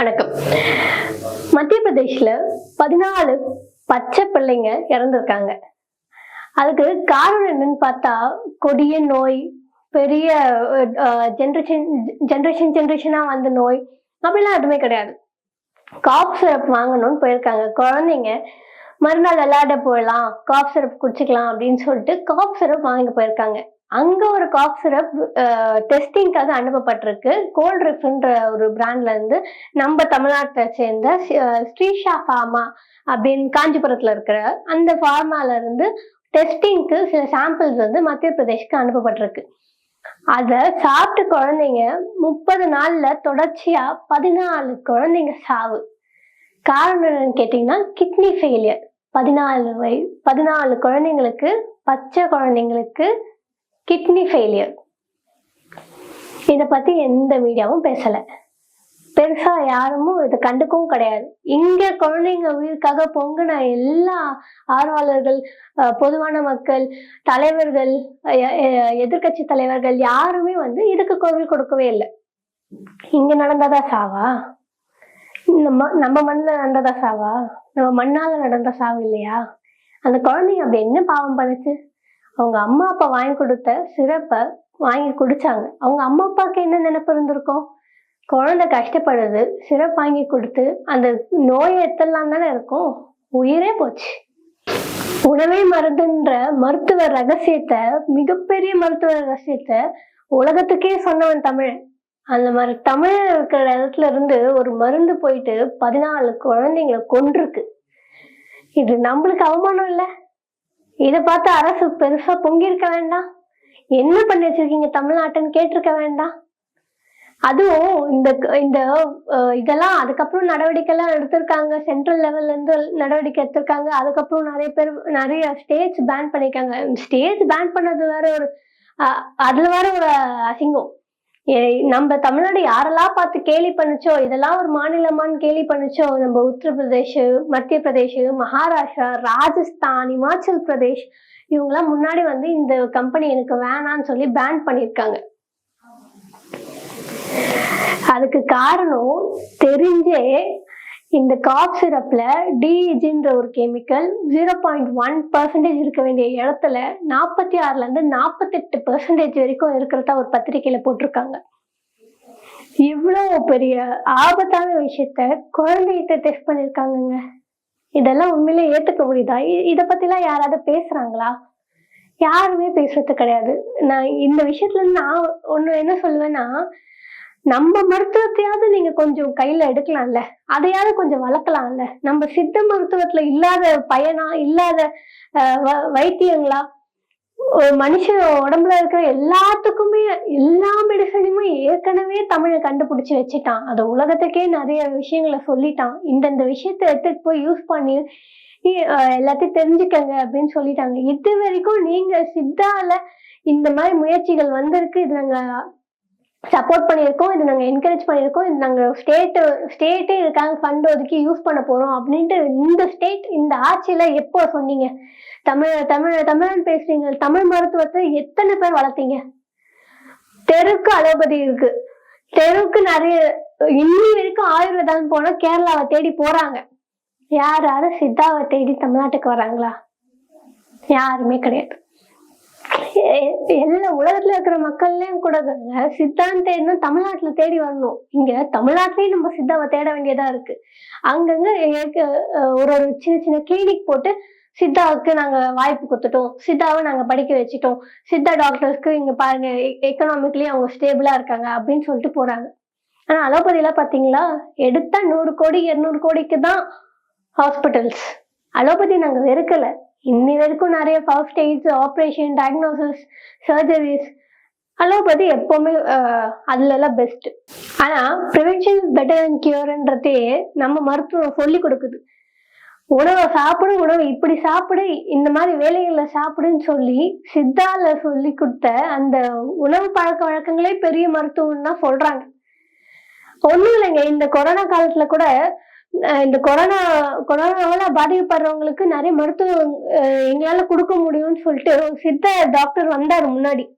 வணக்கம். மத்திய பிரதேஷ்ல பதினாலு பச்சை பிள்ளைங்க இறந்துருக்காங்க. அதுக்கு காரணம் என்னன்னு பார்த்தா கொடிய நோய் பெரிய ஜென்ரேஷன் ஜென்ரேஷன் ஜென்ரேஷனா வந்த நோய் அப்படிலாம் எதுவுமே கிடையாது. காப் சிரப் வாங்கணும்னு போயிருக்காங்க. குழந்தைங்க மறுநாள் விளையாட போயிடலாம் காப் சிரப் குடிச்சுக்கலாம் அப்படின்னு சொல்லிட்டு காப் சிரப் வாங்கி போயிருக்காங்க. அங்க ஒரு காஃப் சிரப் டெஸ்டிங்காக அனுப்பப்பட்டிருக்கு. கோல்ட் ரிஃப்ன்ற ஒரு பிராண்ட்ல இருந்து நம்ம தமிழ்நாட்டை சேர்ந்த ஸ்ரீஷா ஃபார்மா அப்படின்னு காஞ்சிபுரத்துல இருக்கிற அந்த ஃபார்மால இருந்து டெஸ்டிங்க்கு சில சாம்பிள்ஸ் வந்து மத்திய பிரதேஷ்க்கு அனுப்பப்பட்டிருக்கு. அத சாப்பிட்டு குழந்தைங்க முப்பது நாள்ல தொடர்ச்சியா பதினாலு குழந்தைங்க சாவு. காரணம் என்னன்னு கேட்டீங்கன்னா கிட்னி ஃபெயிலியர் பதினாலு வய பதினாலு குழந்தைங்களுக்கு பச்சை குழந்தைங்களுக்கு கிட்னி ஃபெயிலியர் இதை பற்றி எந்த மீடியாவும் பேசலை. பெருசாக யாரும் இதை கண்டுக்கவும் கிடையாது. இங்கே குழந்தைங்க உயிருக்காக பொங்கின எல்லா ஆர்வலர்கள் பொதுவான மக்கள் தலைவர்கள் எதிர்கட்சி தலைவர்கள் யாருமே வந்து இதுக்கு குரல் கொடுக்கவே இல்லை. இங்கே நடந்ததா சாவா? நம்ம நம்ம மண்ணில் நடந்ததா சாவா? நம்ம மண்ணால் நடந்த சாவு இல்லையா? அந்த குழந்தைங்க அப்படி என்ன பாவம் பண்ணுச்சு? அவங்க அம்மா அப்பா வாங்கி கொடுத்த சிறப்பை வாங்கி குடிச்சாங்க. அவங்க அம்மா அப்பாவுக்கு என்ன நினைப்பு இருந்திருக்கும்? குழந்தை கஷ்டப்படுது சிறப்பு வாங்கி கொடுத்து அந்த நோயை எத்தெல்லாம் தானே இருக்கும்? உயிரே போச்சு. உணவே மருந்துன்ற மருத்துவ ரகசியத்தை மிகப்பெரிய மருத்துவ ரகசியத்தை உலகத்துக்கே சொன்னவன் தமிழ் அந்த மாதிரி தமிழ் இருக்கிற இடத்துல இருந்து ஒரு மருந்து போயிட்டு பதினாலு குழந்தைங்களை கொன்றிருக்கு. இது நம்மளுக்கு அவமானம் இல்லை. இதை பார்த்து அரசு பெருசா பொங்கியிருக்க வேண்டாம் என்ன பண்ணி வச்சிருக்கீங்க? தமிழ்நாட்டுன்னு கேட்டிருக்க வேண்டாம் அதுவும் இந்த இந்த இதெல்லாம் அதுக்கப்புறம் நடவடிக்கை எல்லாம் எடுத்திருக்காங்க சென்ட்ரல் லெவல்ல இருந்து நடவடிக்கை எடுத்திருக்காங்க. அதுக்கப்புறம் நிறைய பேர் நிறைய ஸ்டேட்ஸ் பேன் பண்ணிருக்காங்க ஸ்டேட்ஸ் பேன் பண்ணது வேற ஒரு அதுல வேற ஒரு அசிங்கம். நம்ம தமிழ்நாடு யாரெல்லாம் பார்த்து கேலி பண்ணுச்சோ இதெல்லாம் ஒரு மாநிலமான்னு கேலி பண்ணுச்சோ நம்ம உத்தரப்பிரதேஷ் மத்திய பிரதேஷ் மகாராஷ்டிரா ராஜஸ்தான் இமாச்சல் பிரதேஷ் இவங்கெல்லாம் முன்னாடி வந்து இந்த கம்பெனி எனக்கு வேணான்னு சொல்லி பேன் பண்ணியிருக்காங்க. அதுக்கு காரணம் தெரிஞ்சே இந்த காப் சிரப்ல டிஇஜின்ற ஒரு chemical zero point one percentage இருக்க வேண்டிய இடத்துல நாற்பத்தி ஆறுல இருந்து நாற்பத்தெட்டு பர்சன்டேஜ் வரைக்கும் இருக்கிறதா ஒரு பத்திரிக்கையில் போட்டிருக்காங்க. இவ்வளவு பெரிய ஆபத்தான விஷயத்த குழந்தைகிட்ட டெஸ்ட் பண்ணியிருக்காங்கங்க இதெல்லாம் உண்மையிலே ஏற்றுக்க முடியுதா? இதை பற்றிலாம் யாராவது பேசுறாங்களா? யாருமே பேசுறது கிடையாது. நான் இந்த விஷயத்துல நான் ஒன்று என்ன சொல்லுவேன்னா நம்ம மருத்துவத்தையாவது நீங்க கொஞ்சம் கையில எடுக்கலாம்ல? அதையாவது கொஞ்சம் வளர்க்கலாம்ல? நம்ம சித்த மருத்துவத்துல இல்லாத பயனா இல்லாத வ- வைத்தியங்களா? ஒரு மனுஷன் உடம்புல இருக்கிற எல்லாத்துக்குமே எல்லா மெடிசனுமே ஏற்கனவே தமிழை கண்டுபிடிச்சு வச்சுட்டான். அது உலகத்துக்கே நிறைய விஷயங்களை சொல்லிட்டான். இந்தந்த விஷயத்த எடுத்துட்டு போய் யூஸ் பண்ணி எல்லாத்தையும் தெரிஞ்சுக்கங்க அப்படின்னு சொல்லிட்டாங்க. இது வரைக்கும் நீங்க சித்தால இந்த மாதிரி முயற்சிகள் வந்திருக்கு. இது நாங்க சப்போர்ட் பண்ணியிருக்கோம் இது நாங்கள் என்கரேஜ் பண்ணியிருக்கோம் இது நாங்கள் ஸ்டேட்டு ஸ்டேட்டே இதுக்காக ஃபண்ட் ஒதுக்கி யூஸ் பண்ண போகிறோம் அப்படின்ட்டு இந்த ஸ்டேட் இந்த ஆட்சியில் எப்போ சொன்னீங்க? தமிழ் தமிழ் தமிழன் பேசுறீங்க தமிழ் மருத்துவத்தை எத்தனை பேர் வளர்த்தீங்க? தெருக்கு அலோபதி இருக்கு. தெருவுக்கு நிறைய இன்னி வரைக்கும் ஆயுர்வேதம் போனால் கேரளாவை தேடி போறாங்க. யாராவது சித்தாவை தேடி தமிழ்நாட்டுக்கு வராங்களா? யாருமே கிடையாது. எல்லா உலகத்துல இருக்கிற மக்கள்லயும் கூட தாங்க சித்தாந்த இன்னும் தமிழ்நாட்டுல தேடி வரணும். இங்க தமிழ்நாட்டிலயும் நம்ம சித்தாவை தேட வேண்டியதா இருக்கு. அங்கங்க ஒரு ஒரு சின்ன சின்ன கிளினிக் போட்டு சித்தாவுக்கு நாங்க வாய்ப்பு கொடுத்துட்டோம். சித்தாவை நாங்க படிக்க வச்சுட்டோம். சித்தா டாக்டர்ஸ்க்கு இங்க பாருங்க எக்கனாமிக்லி அவங்க ஸ்டேபிளா இருக்காங்க அப்படின்னு சொல்லிட்டு போறாங்க. ஆனா அலோபதியில பாத்தீங்களா? எடுத்தா நூறு கோடி இருநூறு கோடிக்கு தான் ஹாஸ்பிட்டல்ஸ் அலோபதி நாங்க வெறுக்கல. இன்னி வரைக்கும் நிறைய first aids operation diagnosis surgeries allopathy எப்பவுமே அதுலலாம் பெஸ்ட் ஆனா ப்ரிவென்ஷன் பெட்டர் அண்ட் கியூர்ன்றதே நம்ம மருத்துவம் சொல்லி கொடுக்குது. உணவை சாப்பிடு உணவு இப்படி சாப்பிடு இந்த மாதிரி வேலைகளை சாப்பிடுன்னு சொல்லி சித்தால சொல்லி கொடுத்த அந்த உணவு பழக்க வழக்கங்களே பெரிய மருத்துவம் தான் சொல்றாங்க. ஒன்றும் இல்லைங்க இந்த கொரோனா காலத்துல கூட இந்த கொரோனா கொரோனாவால பாதிக்கப்படுறவங்களுக்கு நிறைய மருத்துவம் எங்களால் எங்களால கொடுக்க முடியும்னு சொல்லிட்டு சித்த டாக்டர் வந்தாரு முன்னாடி.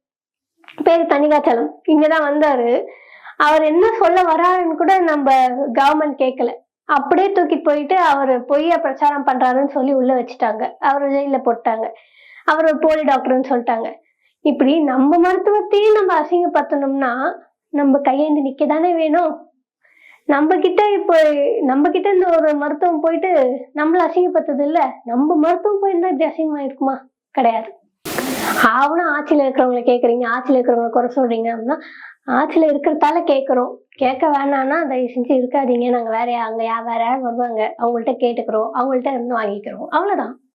பேர் தனிகாச்சலம். இங்கதான் வந்தாரு. அவர் என்ன சொல்ல வராருன்னு கூட நம்ம கவர்மெண்ட் கேட்கல அப்படியே தூக்கிட்டு போயிட்டு அவர் பொய்ய பிரச்சாரம் பண்றாருன்னு சொல்லி உள்ள வச்சுட்டாங்க. அவர் ஜெயில போட்டாங்க. அவர் போலி டாக்டர்னு சொல்லிட்டாங்க. இப்படி நம்ம மருத்துவத்தையும் நம்ம அசிங்கப்படுத்தணும்னா நம்ம கையேந்து நிக்க தானே வேணும்? நம்ம கிட்ட இப்போ நம்ம கிட்ட இந்த ஒரு மருத்துவம் போயிட்டு நம்மள அசிங்கப்படுத்தது இல்ல நம்ம மருத்துவம் போயிருந்தா இப்படி அசிங்கமா இருக்குமா கிடையாது. ஆவணும் ஆட்சியில இருக்கிறவங்களை கேட்குறீங்க ஆட்சியில இருக்கிறவங்களை குறை சொல்றீங்க அப்படின்னா ஆட்சியில இருக்கிறதால கேட்குறோம் கேட்க வேணாம்னா தயவு செஞ்சு இருக்காதீங்க. நாங்க வேற யா- அங்க யா வேற யாரும் வருவாங்க? அவங்கள்ட்ட கேட்டுக்கிறோம். அவங்கள்ட்ட இருந்து வாங்கிக்கிறோம். அவ்வளவுதான்.